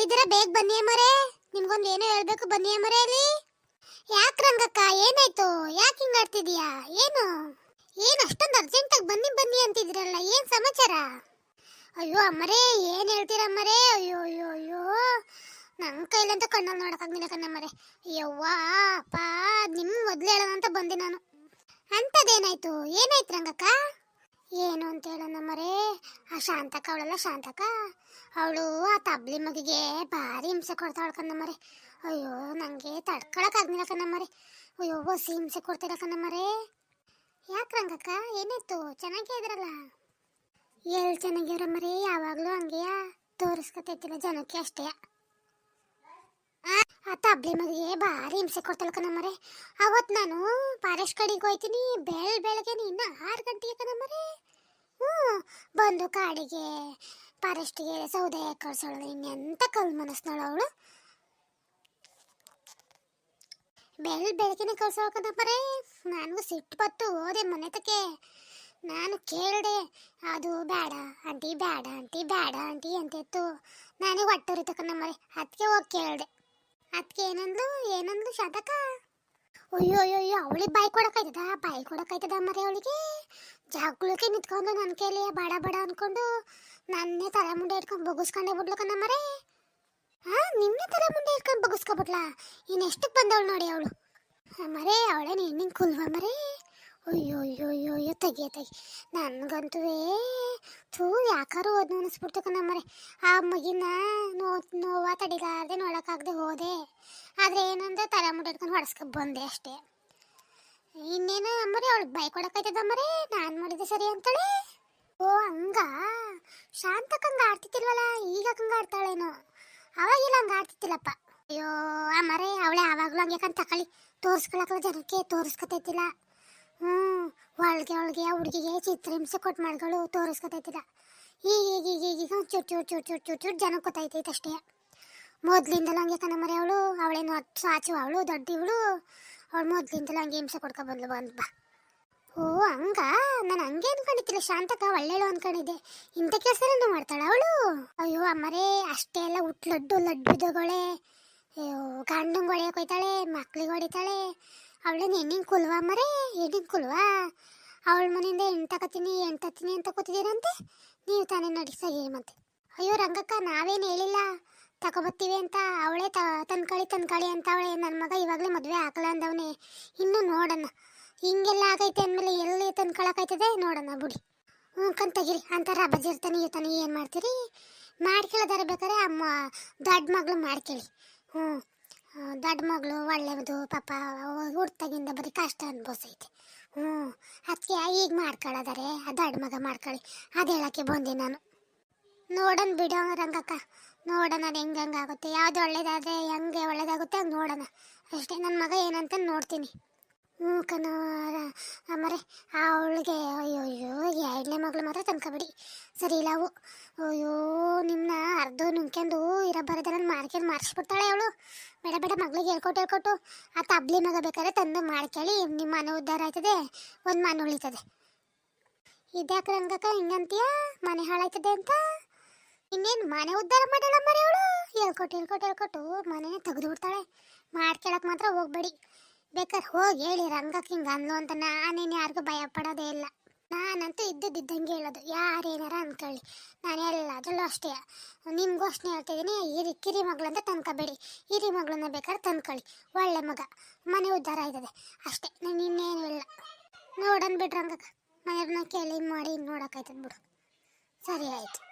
ಎಲ್ಲಿದ್ದೀರಾ? ಬೇಗ ಬನ್ನಿ ಅಮ್ಮರೇ. ನಿಮ್ಗೊಂದು ಏನೋ ಹೇಳ್ಬೇಕು, ಬನ್ನಿ ಅಮ್ಮರೇ ಅಲ್ಲಿ ಯಾಕೆ ರಂಗಕ್ಕ, ಏನಾಯ್ತು? ಯಾಕೆ ಹಿಂಗಾಡ್ತಿದ್ಯಾ ಏನು? ಏನು, ಅಷ್ಟೊಂದು ಅರ್ಜೆಂಟಾಗಿ ಬನ್ನಿ ಬನ್ನಿ ಅಂತಿದ್ರಲ್ಲ, ಏನ್ ಸಮಾಚಾರ? ಅಯ್ಯೋ ಅಮ್ಮರೇ, ಏನ್ ಹೇಳ್ತೀರ ಅಮ್ಮರೇ? ಅಯ್ಯೋ ಅಯ್ಯೋ ಅಯ್ಯೋ. ನನ್ನ ಕೈಲಂತ ಕಣ್ಣಲ್ಲಿ ನೋಡಕ್ಕಾಗಿಲ್ಲ ಕಣ್ಣಮ್ಮರೆ ಯವ್ವ, ಅಪ್ಪ, ನಿಮ್ ಮೊದ್ಲು ಹೇಳೋಣ ಅಂತ ಬಂದೆ ನಾನು. ಅಂಥದ್ದೇನಾಯ್ತು ಏನಾಯ್ತು ರಂಗಕ್ಕ? ಏನು ಅಂತ ಹೇಳೋಣಮ್ಮರೇ ಆ ಶಾಂತಕ ಅವಳಲ್ಲ ಶಾಂತಕ ಅವಳು ಆ ತಬ್ಲಿ ಮಗಿಗೆ ಭಾರಿ ಹಿಂಸೆ ಕೊಡ್ತಾಳ ಕಣ್ಣಮ್ಮರೆ ಅಯ್ಯೋ ನನಗೆ ತಡ್ಕೊಳಕ್ಕಾಗ್ಲಿಲ್ಲ ಕಣ್ಣಮ್ಮರೆ ಅಯ್ಯೋ, ಹೊಸಿ ಹಿಂಸೆ ಕೊಡ್ತೀರ ಕಣ್ಣಮ್ಮರೆ ಯಾಕೆ ರಂಗಕ್ಕ? ಏನಿತ್ತು ಚೆನ್ನಾಗೇ ಇದ್ರಲ್ಲ? ಎಲ್ಲಿ ಚೆನ್ನಾಗಿವ್ರ ಮರೇ? ಯಾವಾಗಲೂ ಹಂಗೆಯಾ? ತೋರಿಸ್ಕೊತೈತಿಲ್ಲ ಜನಕ್ಕೆ ಅಷ್ಟೇ. ಆ ತಬ್ಲಿ ಮಗಿಗೆ ಭಾರಿ ಹಿಂಸೆ ಕೊಡ್ತಾಳ ಕಣಮ್ಮರೆ. ಅವತ್ತು ನಾನು ಪಾರೇಶ್ ಕಡೆಗೆ ಹೋಯ್ತೀನಿ, ಬೆಳ್ ಬೆಳಗ್ಗೆ ಇನ್ನು ಆರು ಗಂಟೆಗೆ ಕಣಮ್ಮರೆ. ಹ್ಞೂ, ಬಂದು ಕಾಡಿಗೆ ಪಾರೆಸ್ಟಿಗೆ ಸೌದೆ ಕಳ್ಸೋಳು, ಇನ್ನೆಂತ ಕಲ್ ಮನಸ್ನೋಳು ಅವಳು. ಬೆಳ್ ಬೆಳಗ್ಗೆನೆ ಕಳ್ಸೋಳು ಕಣಮ್ಮರೆ. ನನಗೂ ಸಿಟ್ಟು ಬತ್ತು ಹೋದೆ ಮನೆ ತಕ್ಕೆ. ನಾನು ಕೇಳಿದೆ, ಅದು ಬೇಡ ಆಂಟಿ ಬೇಡ ಆಂಟಿ ಬೇಡ ಆಂಟಿ ಅಂತಿತ್ತು. ನನಗೆ ಹೊಟ್ಟೆ ನಮ್ಮ ಅದಕ್ಕೆ ಹೋಗಿ ಕೇಳಿದೆ. ಅದಕ್ಕೆ ಏನಂದ್ಲು? ಏನಂದ್ಲು ಶಾತಕ? ಅಯ್ಯೋ ಅಯ್ಯೋ ಅಯ್ಯೋ, ಅವಳಿಗೆ ಬಾಯಿ ಕೊಡಕ್ಕಾಯ್ತದ ಬಾಯಿ ಕೊಡಕ್ಕಾಯ್ತದ ಮರೆ ಅವಳಿಗೆ? ಜಾಗಕ್ಕೆ ನಿಂತ್ಕೊಂಡು ನನ್ನ ಕೈಲಿ ಬಡ ಬಡ ಅನ್ಕೊಂಡು ನನ್ನೇ ತಲೆ ಮುಂದೆ ಇಟ್ಕೊಂಡು ಬಗ್ಗಿಸ್ಕೊಂಡೇ ಬಿಡ್ಲು ಮರೆ. ಹಾ ನಿನ್ನೆ ತಲೆ ಮುಂದೆ ಇಟ್ಕೊಂಡು ಬಗ್ಗಿಸ್ಕೊಬಿಟ್ಲಾ ಇನ್ನೆಷ್ಟಕ್ಕೆ ಬಂದವಳು ನೋಡಿ ಅವಳು? ಮರೇ, ಅವಳೇ ನಿನ್ನ ಕುಲ್ವ ಮರೆ. ಅಯ್ಯೋ ಅಯ್ಯೋ ಅಯ್ಯೋ ತೆಗಿಯ ತೆಗಿ ನನಗಂತೂ ಥೂ ಯಾಕಾರು ಓದ್ ಅನಿಸ್ಬಿಡ್ತು ಕಣಮ್ಮರೆ. ಆ ಮಗಿನ ನೋ, ನೋವ ತಡಿಲಾರ್ದೆ ನೋಡೋಕ್ಕಾಗದೆ ಹೋದೆ. ಆದರೆ ಏನಂದ್ರೆ ತಲೆ ಮುಡಿಡ್ಕೊಂಡು ಹೊಡೆಸ್ಕೊ ಬಂದೆ ಅಷ್ಟೇ. ಇನ್ನೇನು ಅಮ್ಮರೆ, ಅವಳಿಗೆ ಬೈ ಕೊಡೋಕ್ಕಾಯ್ತದಮ್ಮರೆ ನಾನು ಮಾಡಿದೆ ಸರಿ ಅಂತಳೆ? ಓ, ಹಂಗ? ಶಾಂತಕ್ಕಂಗೆ ಆಡ್ತಿತ್ತಿಲ್ವಲ್ಲ ಈಗ ಹಂಗೆ ಆಡ್ತಾಳೇನೋ? ಅವಾಗಿಲ್ಲ ಹಂಗೆ ಆಡ್ತಿತ್ತಿಲ್ಲಪ್ಪ ಅಯ್ಯೋ, ಅಮ್ಮರೆ, ಅವಳೆ ಆವಾಗಲೂ ಹಂಗೆ ಕಂತ ತಕೊಳ್ಳಿ ತೋರಿಸ್ಕೊಳಕ್ಕಲ್ಲ ಜನಕ್ಕೆ ತೋರಿಸ್ಕೊತೈತಿಲ್ಲ. ಹ್ಞೂ ಒಳಗೆ ಒಳಗೆ ಆ ಹುಡುಗಿಗೆ ಚಿತ್ರಹಿಂಸೆ ಕೊಟ್ಟು ಮಾಡ್ಗಳು ತೋರಿಸ್ಕೊತೈತಿದ. ಈಗ ಈಗ ಈಗ ಈಗ ಚುಟ್ ಚುಟ್ ಚುಟ್ ಚುಟ್ ಚುಟ್ ಚುಟ್ ಜನ ಗೊತ್ತಾಯ್ತೈತೆ ಅಷ್ಟೇ. ಮೊದ್ಲಿಂದಲೂ ಹಂಗೆ ಕಣಮರೆ ಅವಳು, ಅವಳೇನು ಸಾಚು ಅವಳು, ದೊಡ್ಡ ಇವಳು. ಅವಳು ಮೊದ್ಲಿಂದಲೂ ಹಂಗೆ ಹಿಂಸೆ ಕೊಡ್ಕೊ ಬಂದ್ಲು, ಬಂದು ಬಾ. ಓ, ಹಂಗ? ನಾನು ಹಂಗೆ ಅನ್ಕೊಂಡಿದ್ದಿಲ್ಲ ಶಾಂತಕ ಒಳ್ಳೆಳು ಅನ್ಕೊಂಡಿದ್ದೆ. ಇಂಥ ಕೆಲಸನೂ ಮಾಡ್ತಾಳೆ ಅವಳು? ಅಯ್ಯೋ, ಅಮ್ಮರೇ, ಅಷ್ಟೇ ಎಲ್ಲ ಹುಟ್ಟು ಲಡ್ಡು ಲಡ್ಡು ಅಯ್ಯೋ, ಗಂಡಂಗೆ ಹೊಡೆಯಕ್ಕೆ ಹೋಯ್ತಾಳೆ, ಮಕ್ಳಿಗೆ ಹೊಡಿತಾಳೆ. ಅವಳೇನು ಹೆಣ್ಣಿನ ಕುಲ್ವಾ ಮರೇ? ಹೆಣ್ಣಿನ ಕುಲ್ವಾ? ಅವಳ ಮನೆಯಿಂದ ಹೆಣ್ಣು ತಗೋತೀನಿ ಅಂತ ಕೂತಿದ್ದೀರಂತೆ ನೀವು ತಾನೇ ನೋಡಿ ಸರಿ ಮತ್ತೆ ಅಯ್ಯೋ ರಂಗಕ್ಕ, ನಾವೇನು ಹೇಳಿಲ್ಲ. ತಗೊಬತ್ತೀವಿ ಅಂತ. ಅವಳೇ ತ, ತನ್ಕಳಿ ತನ್ಕಳಿ ಅಂತ ಅವಳೆ. ನನ್ನ ಮಗ ಇವಾಗಲೇ ಮದುವೆ ಹಾಕಲ್ಲ ಅಂದವನೇ. ಇನ್ನೂ ನೋಡೋಣ. ಹಿಂಗೆಲ್ಲ ಆಗೈತೆ ಅಂದಮೇಲೆ ಎಲ್ಲಿ ತಂದ್ಕೊಳಕೈತದೆ ನೋಡೋಣ ಬಿಡಿ. ಹ್ಞೂ ಕಂತಗಿರಿ ಅಂತಾರ ಬಜಿರ್ತಾನೆ ಇರ್ತಾನೆ ಏನು ಮಾಡ್ತೀರಿ? ಮಾಡ್ಕೊಳ್ಳೋದಾರ ಬೇಕಾದ್ರೆ ಅಮ್ಮ, ದೊಡ್ಡ ಮಗಳು ಮಾಡ್ಕೊಳ್ಳಿ ಹ್ಞೂ. ದೊಡ್ಡ ಮಗಳು ಒಳ್ಳೆಯದು ಪಾಪ ಹುಡ್ತಾಗಿಂದ ಬರೀ ಕಷ್ಟ ಅನ್ಭವಿಸೈತೆ. ಹ್ಞೂ ಅದಕ್ಕೆ ಈಗ ಮಾಡ್ಕೊಳ್ಳೋದಾರೆ ಆ ದೊಡ್ಡ ಮಗ ಮಾಡ್ಕೊಳ್ಳಿ ಅದು ಹೇಳೋಕ್ಕೆ ಬಂದೆ ನಾನು. ನೋಡೋಣ ಬಿಡೋ ರಂಗಕ್ಕ. ನೋಡೋಣ ಅದು ಹೆಂಗೆ ಆಗುತ್ತೆ. ಯಾವ್ದು ಒಳ್ಳೇದಾದರೆ ಹೆಂಗೆ ಒಳ್ಳೇದಾಗುತ್ತೆ ಹಂಗೆ ನೋಡೋಣ. ಅಷ್ಟೇ ನನ್ನ ಮಗ ಏನಂತ ನೋಡ್ತೀನಿ. ಹ್ಞೂ ಆಮೇಲೆ ಅವಳಿಗೆ, ಅಯ್ಯೋ ಅಯ್ಯೋ ಎರಡನೇ ಮಗಳು ಮಾತ್ರ ತಂದ್ಕೊಬಿಡಿ. ಸರಿ ಇಲ್ಲ ಅವು ಅಯ್ಯೋ ನಿಮ್ಮನ್ನ ಅರ್ಧ ನುಂಗ್ಕೊಂಡು ಇರೋ ಬರೋದನ್ನ ಮಾಡ್ಕೊಂಡು ಮಾರ್ಸ್ಬಿಡ್ತಾಳೆ ಅವಳು. ಬೇಡ ಬೇಡ, ಮಗಳಿಗೆ ಹೇಳ್ಕೊಟ್ಟು ಹೇಳ್ಕೊಟ್ಟು. ಆ ತಬ್ಲಿ ಮಗ ಬೇಕಾದ್ರೆ ತಂದು ಮಾಡ್ಕೊಳ್ಳಿ ನಿಮ್ಮ ಮನೆ ಉದ್ಧಾರ ಆಯ್ತದೆ. ಒಂದು ಮನೆ ಉಳಿತದೆ. ಇದ್ಯಾಕೆ ರಂಗಕ್ಕ ಹಿಂಗಂತೀಯ? ಮನೆ ಹಾಳಾಯ್ತದೆ ಅಂತ? ಇನ್ನೇನು ಮನೆ ಉದ್ಧಾರ ಮಾಡೋಣ ಮರೆ ಅವಳು? ಹೇಳ್ಕೊಟ್ಟು ಹೇಳ್ಕೊಟ್ಟು ಹೇಳ್ಕೊಟ್ಟು ಮನೆನೇ ತೆಗೆದು ಬಿಡ್ತಾಳೆ. ಮಾಡ್ಕೊಳಕ್ ಮಾತ್ರ ಹೋಗ್ಬೇಡಿ. ಬೇಕಾದ್ರೆ ಹೋಗಿ ಹೇಳಿ ರಂಗಕ್ಕೆ ಹಿಂಗೆ ಅಂದ್ಲು ಅಂತ ನಾನೇನು ಯಾರಿಗೂ ಭಯ ಪಡೋದೇ ಇಲ್ಲ. ನಾನಂತೂ ಇದ್ದದ್ದಿದ್ದಂಗೆ ಹೇಳೋದು. ಯಾರೇನಾರ ಅಂದ್ಕೊಳ್ಳಿ ನಾನು ಎಲ್ಲದರಲ್ಲೂ ಅಷ್ಟೇ. ನಿಮಗೂ ಅಷ್ಟೇ ಹೇಳ್ತಿದ್ದೀನಿ ಹಿರಿ ಕಿರಿ ಮಗಳಂತ ತಂದ್ಕೋಬೇಡಿ ಹಿರಿ ಮಗಳನ್ನ ಬೇಕಾದ್ರೆ ತಂದ್ಕೊಳ್ಳಿ ಒಳ್ಳೆ ಮಗ. ಮನೆ ಉದ್ಧಾರ ಆಯ್ತದೆ. ಅಷ್ಟೇ. ನಾನು ಇನ್ನೇನು ಇಲ್ಲ. ನೋಡೋಣ ಮನೆಯವ್ರನ್ನ ಕೇಳಿ ಮಾಡಿ ನೋಡೋಕ್ಕಾಯ್ತದ ಬಿಡು. ಸರಿ ಆಯಿತು.